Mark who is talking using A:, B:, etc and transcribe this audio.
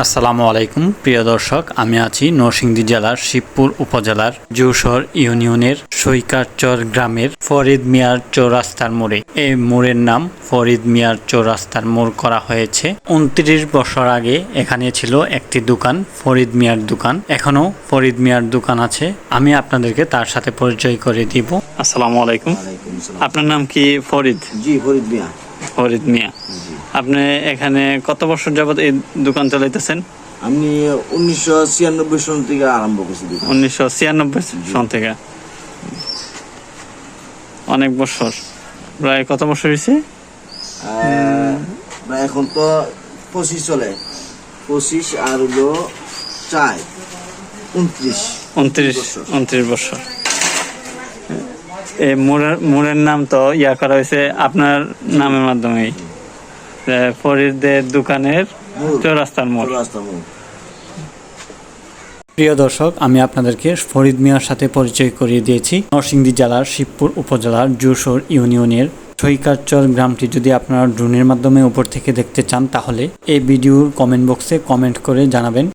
A: আসসালামু আলাইকুম প্রিয় দর্শক। আমি আছি নরসিংদী জেলার শিবপুর উপজেলার জৌসর ইউনিয়নের সৈকারচর গ্রামের ফরিদ মিয়ার চৌরাস্তার মোড়ে। এই মোড়ের নাম ফরিদ মিয়ার চৌরাস্তার মোড় করা হয়েছে। উনত্রিশ বছর আগে এখানে ছিল একটি দোকান ফরিদ মিয়ার দোকান। এখনও ফরিদ মিয়ার দোকান আছে। আমি আপনাদেরকে তার সাথে পরিচয় করে দিব। আসসালামু আলাইকুম। আপনার নাম কি ফরিদ?
B: জি ফরিদ মিয়া।
A: ফরিদ মিয়া আপনি এখানে কত বছর যাবত এই দোকান চালাইতেছেন?
B: আমি উনিশশো ছিয়ানব্বই সন থেকে আরম্ভ করছি
A: উনিশশো ছিয়ানব্বই সন থেকে? অনেক বছর। প্রায় কত বছর হয়েছে
B: এখন তো পঁচিশ চলে। পঁচিশ আর হলো চার। উনত্রিশ।
A: উনত্রিশ উনত্রিশ বছর। এই মোড়ের মোড়ের নাম তো ইয়া করা হয়েছে আপনার নামের মাধ্যমেই। ফরিদদের দোকানের চৌরাস্তার মোড়।
B: মোড়।
A: প্রিয় দর্শক আমি আপনাদেরকে ফরিদ মিয়ার সাথে পরিচয় করিয়ে দিয়েছি। নরসিংদী জেলার শিবপুর উপজেলার জুসর ইউনিয়নের সৈকারচর গ্রামটি। যদি আপনারা ড্রোনের মাধ্যমে উপর থেকে দেখতে চান তাহলে এই ভিডিওর কমেন্ট বক্সে কমেন্ট করে জানাবেন।